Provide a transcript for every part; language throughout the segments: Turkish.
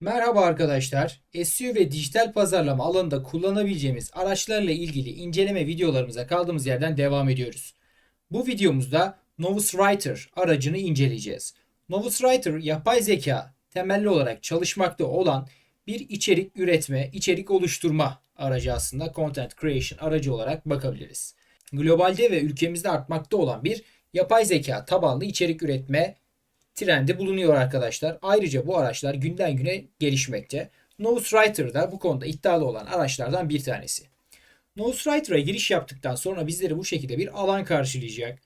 Merhaba arkadaşlar. SEO ve dijital pazarlama alanında kullanabileceğimiz araçlarla ilgili inceleme videolarımıza kaldığımız yerden devam ediyoruz. Bu videomuzda Novus Writer aracını inceleyeceğiz. Novus Writer yapay zeka temelli olarak çalışmakta olan bir içerik üretme, içerik oluşturma aracı aslında content creation aracı olarak bakabiliriz. Globalde ve ülkemizde artmakta olan bir yapay zeka tabanlı içerik üretme trendi bulunuyor arkadaşlar. Ayrıca bu araçlar günden güne gelişmekte. Nosewriter da bu konuda iddialı olan araçlardan bir tanesi. Nosewriter'a giriş yaptıktan sonra bizleri bu şekilde bir alan karşılayacak.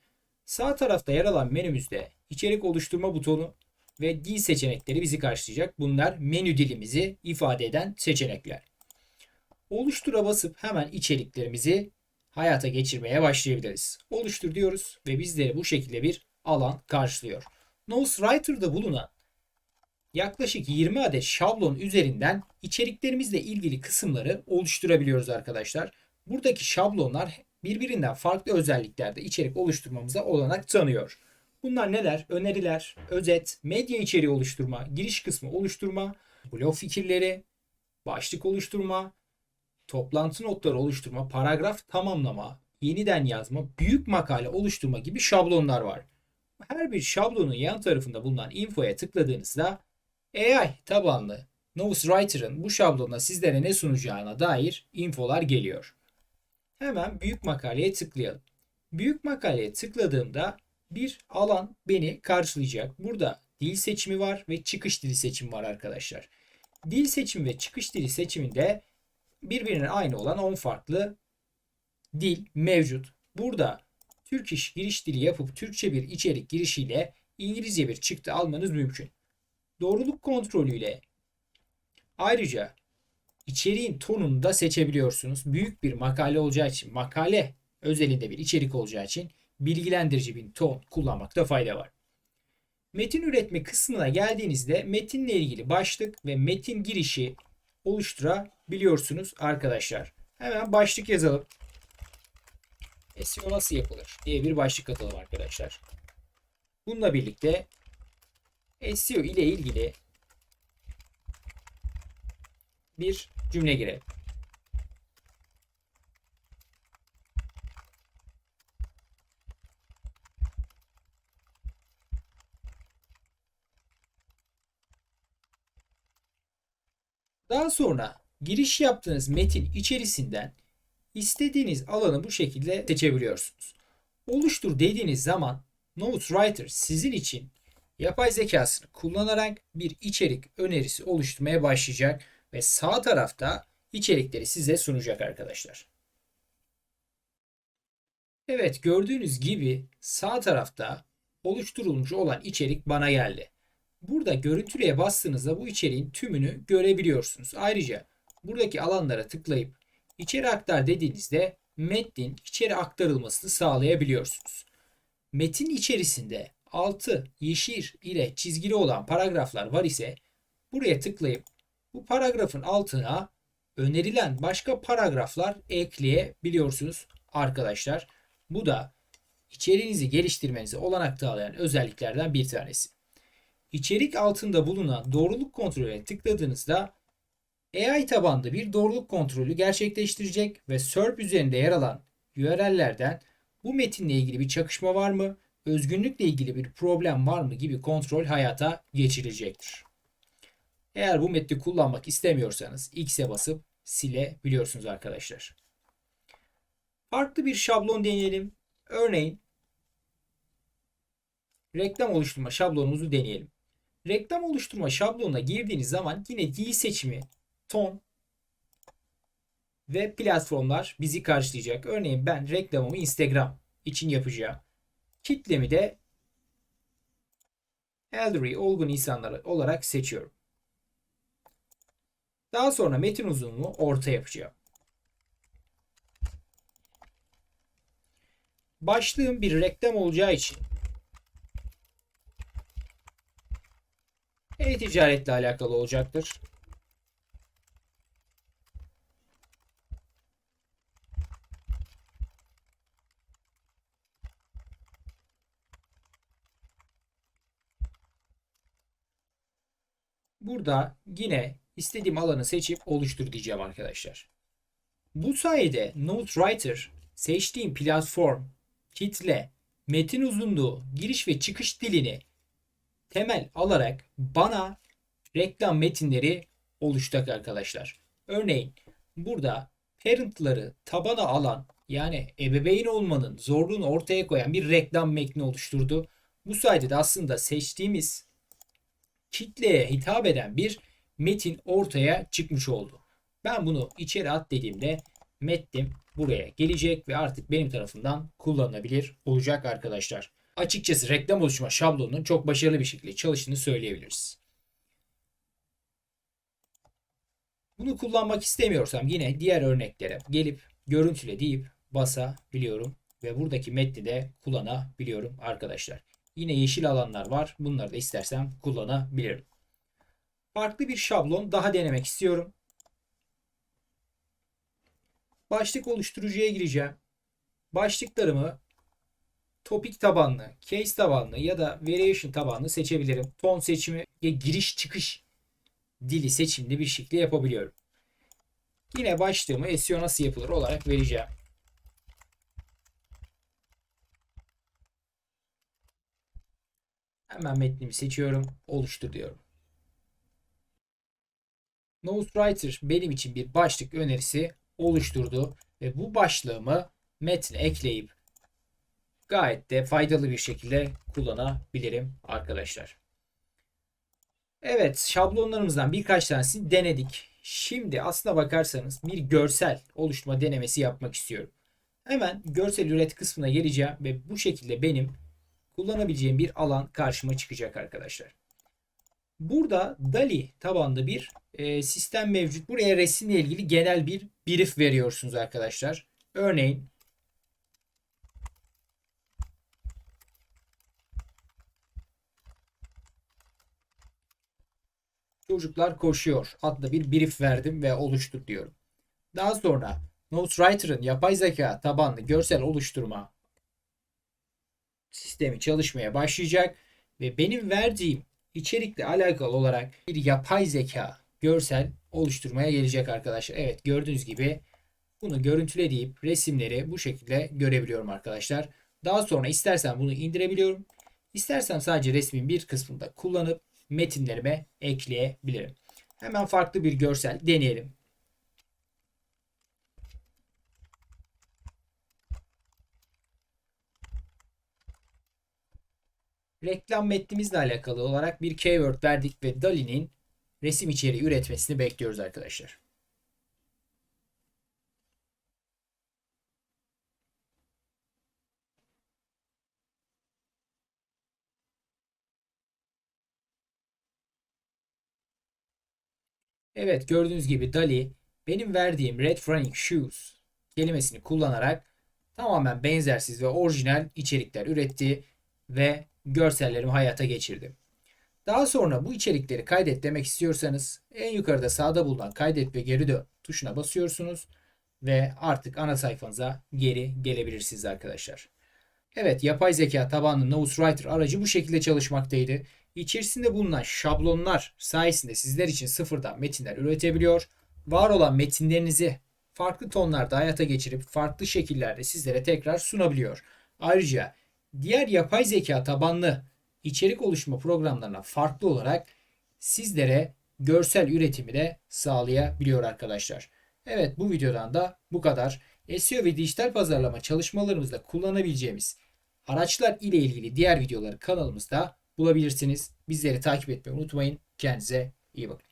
Sağ tarafta yer alan menümüzde içerik oluşturma butonu ve dil seçenekleri bizi karşılayacak. Bunlar menü dilimizi ifade eden seçenekler. Oluştura basıp hemen içeriklerimizi hayata geçirmeye başlayabiliriz. Oluştur diyoruz ve bizleri bu şekilde bir alan karşılıyor. Nosewriter'da bulunan yaklaşık 20 adet şablon üzerinden içeriklerimizle ilgili kısımları oluşturabiliyoruz arkadaşlar. Buradaki şablonlar birbirinden farklı özelliklerde içerik oluşturmamıza olanak tanıyor. Bunlar neler? Öneriler, özet, medya içeriği oluşturma, giriş kısmı oluşturma, blog fikirleri, başlık oluşturma, toplantı notları oluşturma, paragraf tamamlama, yeniden yazma, büyük makale oluşturma gibi şablonlar var. Her bir şablonun yan tarafında bulunan infoya tıkladığınızda AI tabanlı Nosewriter'ın bu şablonda sizlere ne sunacağına dair infolar geliyor. Hemen büyük makaleye tıklayalım. Büyük makaleye tıkladığımda bir alan beni karşılayacak. Burada dil seçimi var ve çıkış dili seçimi var arkadaşlar. Dil seçimi ve çıkış dili seçiminde birbirine aynı olan 10 farklı dil mevcut. Burada Türk iş giriş dili yapıp Türkçe bir içerik girişiyle İngilizce bir çıktı almanız mümkün. Doğruluk kontrolüyle ayrıca içeriğin tonunu da seçebiliyorsunuz. Büyük bir makale olacağı için, makale özelinde bir içerik olacağı için bilgilendirici bir ton kullanmakta fayda var. Metin üretme kısmına geldiğinizde metinle ilgili başlık ve metin girişi oluşturabiliyorsunuz arkadaşlar. Hemen başlık yazalım. SEO nasıl yapılır diye bir başlık atalım arkadaşlar. Bununla birlikte SEO ile ilgili bir cümle girelim. Daha sonra giriş yaptığınız metin içerisinden istediğiniz alanı bu şekilde seçebiliyorsunuz. Oluştur dediğiniz zaman Nosewriter sizin için yapay zekasını kullanarak bir içerik önerisi oluşturmaya başlayacak ve sağ tarafta içerikleri size sunacak arkadaşlar. Evet gördüğünüz gibi sağ tarafta oluşturulmuş olan içerik bana geldi. Burada görüntüleye bastığınızda bu içeriğin tümünü görebiliyorsunuz. Ayrıca buradaki alanlara tıklayıp içeri aktar dediğinizde metnin içeri aktarılmasını sağlayabiliyorsunuz. Metin içerisinde altı yeşil ile çizgili olan paragraflar var ise buraya tıklayıp bu paragrafın altına önerilen başka paragraflar ekleyebiliyorsunuz arkadaşlar. Bu da içeriğinizi geliştirmenize olanak sağlayan özelliklerden bir tanesi. İçerik altında bulunan doğruluk kontrolüne tıkladığınızda AI tabanlı bir doğruluk kontrolü gerçekleştirecek ve SERP üzerinde yer alan URL'lerden bu metinle ilgili bir çakışma var mı, özgünlükle ilgili bir problem var mı gibi kontrol hayata geçirilecektir. Eğer bu metni kullanmak istemiyorsanız X'e basıp silebiliyorsunuz arkadaşlar. Farklı bir şablon deneyelim. Örneğin reklam oluşturma şablonumuzu deneyelim. Reklam oluşturma şablonuna girdiğiniz zaman yine dil seçimi, ton ve platformlar bizi karşılayacak. Örneğin ben reklamımı Instagram için yapacağım. Kitlemi de elderly, olgun insanlar olarak seçiyorum. Daha sonra metin uzunluğu orta yapacağım. Başlığım bir reklam olacağı için e-ticaretle alakalı olacaktır. Burada yine istediğim alanı seçip oluştur diyeceğim arkadaşlar. Bu sayede NoteWriter seçtiğim platform, kitle, metin uzunluğu, giriş ve çıkış dilini temel alarak bana reklam metinleri oluşacak arkadaşlar. Örneğin burada parent'ları tabana alan yani ebeveyn olmanın zorluğunu ortaya koyan bir reklam metni oluşturdu. Bu sayede de aslında seçtiğimiz kitleye hitap eden bir metin ortaya çıkmış oldu. Ben bunu içeri at dediğimde metnim buraya gelecek ve artık benim tarafından kullanılabilir olacak arkadaşlar. Açıkçası reklam oluşturma şablonunun çok başarılı bir şekilde çalıştığını söyleyebiliriz. Bunu kullanmak istemiyorsam yine diğer örneklere gelip görüntüle deyip basabiliyorum ve buradaki metni de kullanabiliyorum arkadaşlar. Yine yeşil alanlar var. Bunları da istersem kullanabilirim. Farklı bir şablon daha denemek istiyorum. Başlık oluşturucuya gireceğim. Başlıklarımı topik tabanlı, case tabanlı ya da variation tabanlı seçebilirim. Ton seçimi ve giriş çıkış dili seçimli bir şekilde yapabiliyorum. Yine başlığımı SEO nasıl yapılır olarak vereceğim. Hemen metnimi seçiyorum. Oluştur diyorum. Nosewriter benim için bir başlık önerisi oluşturdu ve bu başlığımı metne ekleyip gayet de faydalı bir şekilde kullanabilirim arkadaşlar. Evet şablonlarımızdan birkaç tanesini denedik. Şimdi aslına bakarsanız bir görsel oluşturma denemesi yapmak istiyorum. Hemen görsel üret kısmına geleceğim ve bu şekilde benim kullanabileceğim bir alan karşıma çıkacak arkadaşlar. Burada DALI tabanlı bir e, sistem mevcut. Buraya resimle ilgili genel bir brief veriyorsunuz arkadaşlar. Örneğin Çocuklar koşuyor adlı bir brief verdim ve oluştur diyorum. Daha sonra NoteWriter'ın yapay zeka tabanlı görsel oluşturma sistemi çalışmaya başlayacak ve benim verdiğim içerikle alakalı olarak bir yapay zeka görsel oluşturmaya gelecek arkadaşlar. Evet gördüğünüz gibi bunu görüntüle deyip resimleri bu şekilde görebiliyorum arkadaşlar. Daha sonra istersen bunu indirebiliyorum. İstersem sadece resmin bir kısmında kullanıp metinlerime ekleyebilirim. Hemen farklı bir görsel deneyelim. Reklam metnimizle alakalı olarak bir keyword verdik ve DALI'nin resim içeriği üretmesini bekliyoruz arkadaşlar. Evet gördüğünüz gibi DALI benim verdiğim Red Running Shoes kelimesini kullanarak tamamen benzersiz ve orijinal içerikler üretti ve görsellerimi hayata geçirdim. Daha sonra bu içerikleri kaydet demek istiyorsanız en yukarıda sağda bulunan kaydet ve geri dön tuşuna basıyorsunuz ve artık ana sayfanıza geri gelebilirsiniz arkadaşlar. Evet yapay zeka tabanlı NoseWriter aracı bu şekilde çalışmaktaydı. İçerisinde bulunan şablonlar sayesinde sizler için sıfırdan metinler üretebiliyor. Var olan metinlerinizi farklı tonlarda hayata geçirip farklı şekillerde sizlere tekrar sunabiliyor. Ayrıca diğer yapay zeka tabanlı içerik oluşturma programlarına farklı olarak sizlere görsel üretimi de sağlayabiliyor arkadaşlar. Evet bu videodan da bu kadar. SEO ve dijital pazarlama çalışmalarımızda kullanabileceğimiz araçlar ile ilgili diğer videoları kanalımızda bulabilirsiniz. Bizleri takip etmeyi unutmayın. Kendinize iyi bakın.